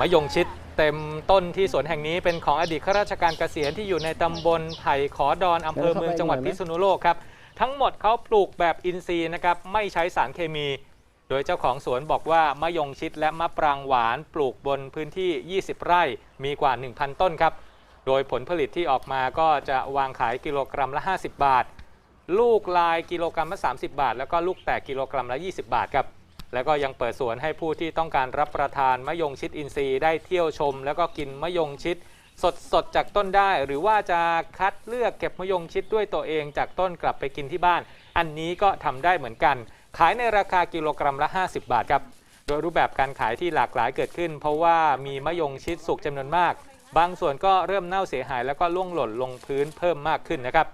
มะยงชิดเต็มต้นที่สวนแห่งนี้เป็นของอดีตข้าราชการเกษียณที่อยู่ในตำบลไผ่ขอดอนอำเภอเมืองจังหวัดพิษณุโลกครับ ทั้งหมดเขาปลูกแบบอินทรีย์นะครับไม่ใช้สารเคมี โดยเจ้าของสวนบอกว่ามะยงชิดและมะปรางหวานปลูกบนพื้นที่ 20 ไร่มีกว่า 1,000 ต้นครับ โดยผลผลิตที่ออกมาก็จะวางขายกิโลกรัมละ 50 บาท ลูกลายกิโลกรัมละ 30 บาท แล้วก็ลูกแตกกิโลกรัมละ 20 บาทครับ แล้วก็ยังเปิดสวนให้ผู้ที่ต้องการรับประทานมะยงชิดอินทรีย์ได้เที่ยวชม แล้วก็กินมะยงชิดสดสดๆจากต้นได้ หรือว่าจะคัดเลือกเก็บมะยงชิดด้วยตัวเองจากต้นกลับไปกินที่บ้าน อันนี้ก็ทำได้เหมือนกัน ขายในราคากิโลกรัมละ 50 บาทครับ โดยรูปแบบการขายที่หลากหลายเกิดขึ้น เพราะว่ามีมะยงชิดสุกจำนวนมาก บางส่วนก็เริ่มเน่าเสียหาย แล้วก็ล่วงหล่นลงพื้นเพิ่มมากขึ้นนะครับ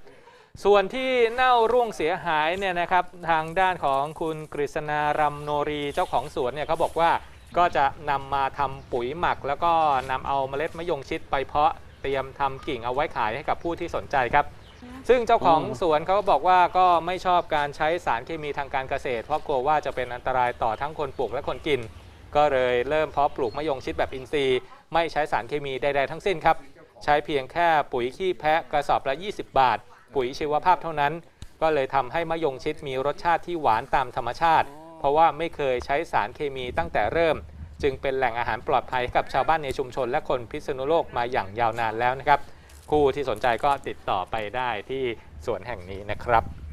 ส่วนที่เน่าร่วงเสียหายเนี่ยนะครับทางด้านของคุณกฤษณารำโนรีเจ้าของสวนเนี่ยเขาบอกว่าก็จะนำมาทำปุ๋ยหมัก แล้วก็นำเอาเมล็ดมะยงชิดไปเพาะเตรียมทำกิ่งเอาไว้ขายให้กับผู้ที่สนใจครับ ซึ่งเจ้าของสวนเขาก็บอกว่าก็ไม่ชอบการใช้สารเคมีทางการเกษตร เพราะกลัวว่าจะเป็นอันตรายต่อทั้งคนปลูกและคนกิน ก็เลยเริ่มเพาะปลูกมะยงชิดแบบอินทรีย์ ไม่ใช้สารเคมีใดๆทั้งสิ้นครับ ใช้เพียงแค่ปุ๋ยขี้แพะกระสอบละ 20 บาท ปุ๋ยชีวภาพเท่านั้น ก็เลยทำให้มะยงชิดมีรสชาติที่หวานตามธรรมชาติ เพราะว่าไม่เคยใช้สารเคมีตั้งแต่เริ่ม จึงเป็นแหล่งอาหารปลอดภัยกับชาวบ้านในชุมชน และคนพิษณุโลกมาอย่างยาวนานแล้วนะครับ คู่ที่สนใจก็ติดต่อไปได้ที่สวนแห่งนี้นะครับ